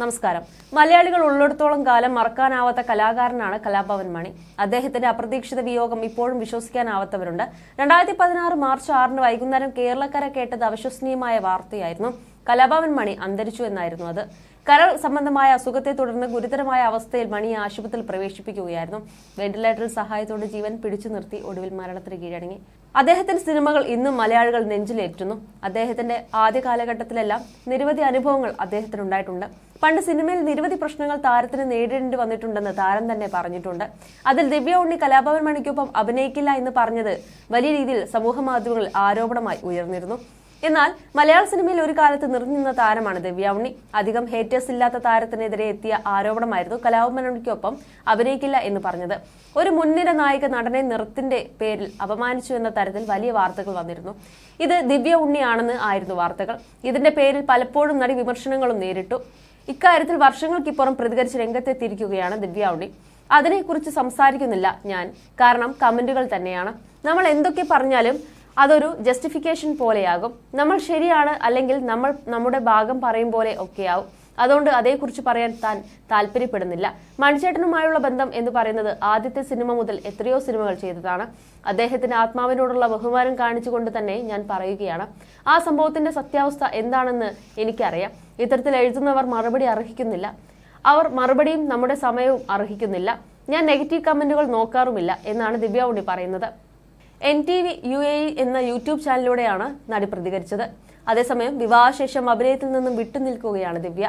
നമസ്കാരം. മലയാളികൾ ഉള്ളിടത്തോളം കാലം മറക്കാനാവാത്ത കലാകാരനാണ് കലാഭവൻ മണി. അദ്ദേഹത്തിന്റെ അപ്രതീക്ഷിത വിയോഗം ഇപ്പോഴും വിശ്വസിക്കാനാവാത്തവരുണ്ട്. രണ്ടായിരത്തി പതിനാറ് മാർച്ച് ആറിന് വൈകുന്നേരം കേരളക്കര കേട്ടത് അവിശ്വസനീയമായ വാർത്തയായിരുന്നു. കലാഭവൻ മണി അന്തരിച്ചു എന്നായിരുന്നു അത്. കരൾ സംബന്ധമായ അസുഖത്തെ തുടർന്ന് ഗുരുതരമായ അവസ്ഥയിൽ മണിയെ ആശുപത്രിയിൽ പ്രവേശിപ്പിക്കുകയായിരുന്നു. വെന്റിലേറ്ററിൽ സഹായത്തോടെ ജീവൻ പിടിച്ചു നിർത്തി ഒടുവിൽ മരണത്തിന് കീഴടങ്ങി. അദ്ദേഹത്തിന്റെ സിനിമകൾ ഇന്നും മലയാളികൾ നെഞ്ചിലേറ്റുന്നു. അദ്ദേഹത്തിന്റെ ആദ്യ കാലഘട്ടത്തിലെല്ലാം നിരവധി അനുഭവങ്ങൾ അദ്ദേഹത്തിന് ഉണ്ടായിട്ടുണ്ട് പണ്ട് സിനിമയിൽ നിരവധി പ്രശ്നങ്ങൾ താരത്തിന് നേരിടേണ്ടി വന്നിട്ടുണ്ടെന്ന് താരം തന്നെ പറഞ്ഞിട്ടുണ്ട്. അതിൽ ദിവ്യ ഉണ്ണി കലാഭവൻ മണിക്കൊപ്പം അഭിനയിക്കില്ല എന്ന് പറഞ്ഞത് വലിയ രീതിയിൽ സമൂഹ മാധ്യമങ്ങളിൽ ആരോപണമായി ഉയർന്നിരുന്നു. എന്നാൽ മലയാള സിനിമയിൽ ഒരു കാലത്ത് നിറഞ്ഞുനിന്ന താരമാണ് ദിവ്യ ഉണ്ണി. അധികം ഹേറ്റേഴ്സ് ഇല്ലാത്ത താരത്തിനെതിരെ എത്തിയ ആരോപണമായിരുന്നു കലാഭവൻമണിക്കൊപ്പം അഭിനയിക്കില്ല എന്ന് പറഞ്ഞത്. ഒരു മുൻനിര നായിക നടനെ നിറത്തിന്റെ പേരിൽ അപമാനിച്ചു എന്ന തരത്തിൽ വലിയ വാർത്തകൾ വന്നിരുന്നു. ഇത് ദിവ്യ ഉണ്ണിയാണെന്ന് ആയിരുന്നു വാർത്തകൾ. ഇതിന്റെ പേരിൽ പലപ്പോഴും നടി വിമർശനങ്ങളും നേരിട്ടു. ഇക്കാര്യത്തിൽ വർഷങ്ങൾക്കിപ്പുറം പ്രതികരിച്ച് രംഗത്തെത്തിയിരിക്കുകയാണ് ദിവ്യ ഉണ്ണി. അതിനെക്കുറിച്ച് സംസാരിക്കുന്നില്ല ഞാൻ. കാരണം കമന്റുകൾ തന്നെയാണ്. നമ്മൾ എന്തൊക്കെ പറഞ്ഞാലും അതൊരു ജസ്റ്റിഫിക്കേഷൻ പോലെയാകും. നമ്മൾ ശരിയാണ് അല്ലെങ്കിൽ നമ്മൾ നമ്മുടെ ഭാഗം പറയും പോലെ ഒക്കെയാവും. അതുകൊണ്ട് അതേക്കുറിച്ച് പറയാൻ താൻ താല്പര്യപ്പെടുന്നില്ല. മണിച്ചേട്ടനുമായുള്ള ബന്ധം എന്ന് പറയുന്നത് ആദ്യത്തെ സിനിമ മുതൽ എത്രയോ സിനിമകൾ ചെയ്തതാണ്. അദ്ദേഹത്തിന് ആത്മാവിനോടുള്ള ബഹുമാനം കാണിച്ചുകൊണ്ട് തന്നെ ഞാൻ പറയുകയാണ്. ആ സംഭവത്തിന്റെ സത്യാവസ്ഥ എന്താണെന്ന് എനിക്കറിയാം. ഇത്തരത്തിൽ എഴുതുന്നവർ മറുപടി അർഹിക്കുന്നില്ല. അവർ മറുപടിയും നമ്മുടെ സമയവും അർഹിക്കുന്നില്ല. ഞാൻ നെഗറ്റീവ് കമന്റുകൾ നോക്കാറുമില്ല എന്നാണ് ദിവ്യ ഉണ്ണി പറയുന്നത്. N T V U A എന്ന യൂട്യൂബ് ചാനലിലൂടെയാണ് നടി പ്രതികരിച്ചത്. അതേസമയം വിവാഹശേഷം അഭിനയത്തിൽ നിന്നും വിട്ടുനിൽക്കുകയാണ് ദിവ്യ.